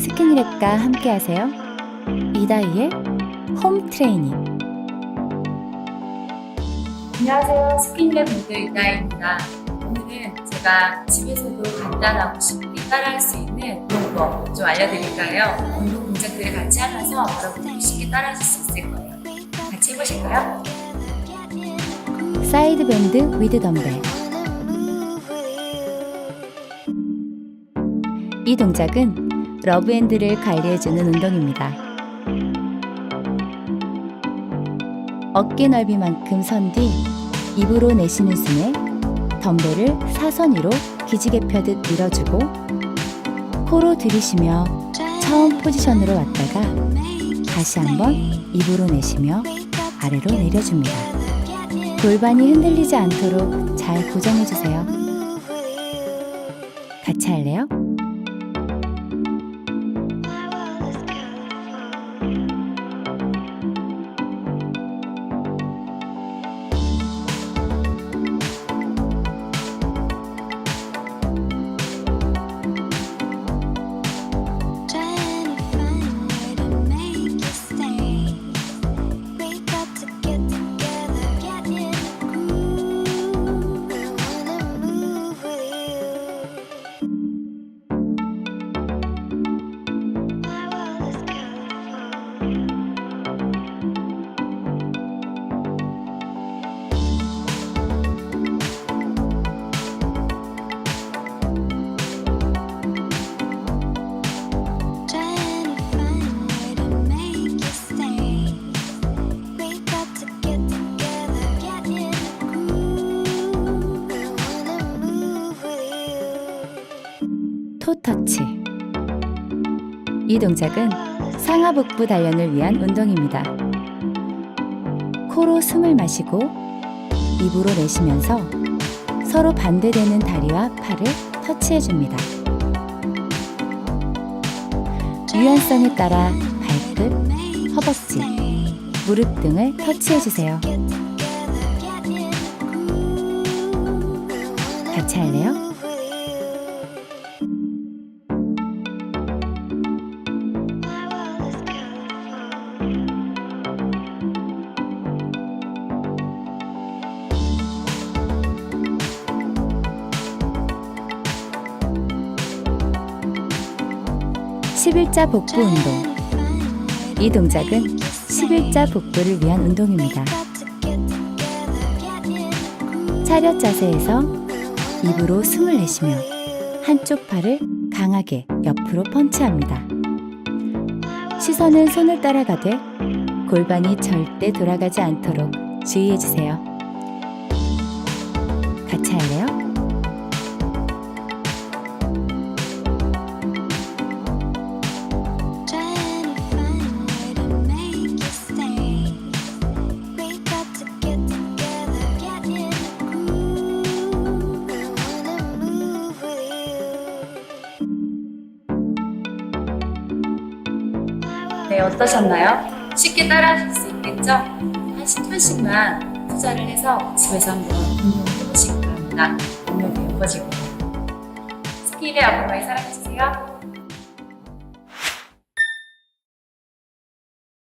스키니랩과 함께하세요. 이다희의 홈 트레이닝. 안녕하세요. 스킨랩 모델 이다입니다. 오늘은 제가 집에서도 간단하고 쉽게 따라할 수 있는 운동 좀 알려드릴까요? 운동 동작들을 같이 하면서 여러분들이 쉽게 따라하실 수 있을 거예요. 같이 해보실까요? 사이드 밴드 위드 덤벨. 이 동작은 러브핸드를 관리해주는 운동입니다. 어깨 넓이만큼 선 뒤 입으로 내쉬는 숨에 덤벨을 사선 위로 기지개 펴듯 밀어주고 코로 들이쉬며 처음 포지션으로 왔다가 다시 한번 입으로 내쉬며 아래로 내려줍니다. 골반이 흔들리지 않도록 잘 고정해주세요. 같이 할래요? 토터치. 이 동작은 상하복부 단련을 위한 운동입니다. 코로 숨을 마시고 입으로 내쉬면서 서로 반대되는 다리와 팔을 터치해줍니다. 유연성에 따라 발끝, 허벅지, 무릎 등을 터치해주세요. 같이 할래요? 11자 복부 운동. 이 동작은 11자 복부를 위한 운동입니다. 차렷 자세에서 입으로 숨을 내쉬며 한쪽 팔을 강하게 옆으로 펀치합니다. 시선은 손을 따라가되 골반이 절대 돌아가지 않도록 주의해주세요. 같이 할래요? 네, 어떠셨나요? 쉽게 따라하실 수 있겠죠? 한 10분씩만 투자를 해서 집에서 한번 운동해보시기 바랍니다. 운동도 예뻐지고. 스키를 앞으로 많이 사랑해주세요.